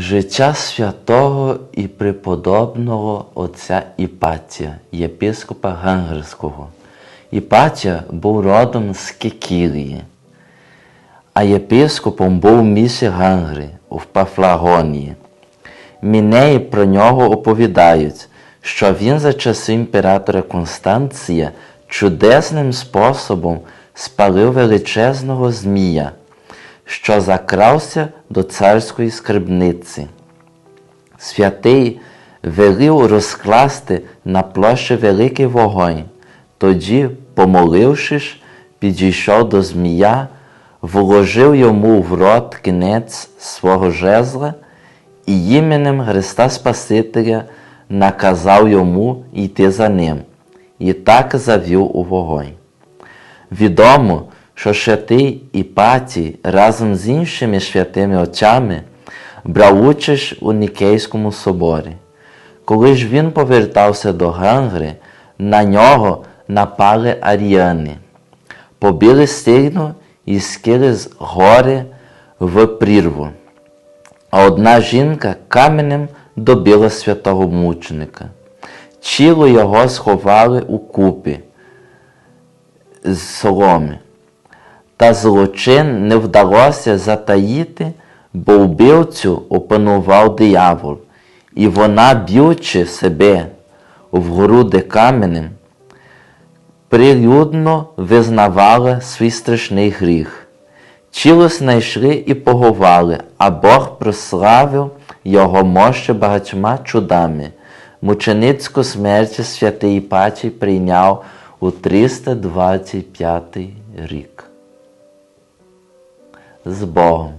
Життя святого і преподобного отця Іпатія, єпископа Гангерського. Іпатія був родом з Кекірії, а єпископом був в місі Гангри в Пафлагонії. Мінеї про нього оповідають, що він за часу імператора Констанція чудесним способом спалив величезного змія, що закрався до царської скарбниці. Святий велів розкласти на площі великий вогонь. Тоді, помолившись, підійшов до змія, вложив йому в рот кінець свого жезла і іменем Христа Спасителя наказав йому йти за ним, і так завів у вогонь. Відомо, що святий Іпатій разом з іншими святими отцями брав участь у Нікейському соборі. Коли ж він повертався до Гангри, на нього напали аріяни, побили сильно і скили з гори в прірву. А одна жінка каменем добила святого мученика. Тіло його сховали у купі з соломи. Та злочин не вдалося затаїти, бо вбивцю опанував диявол, і вона, б'ючи себе в груди каменем, прилюдно визнавала свій страшний гріх. Тіло знайшли і поховали, а Бог прославив його мощі багатьма чудами. Мученицьку смерть святий Іпатій прийняв у 325 рік. З Богом.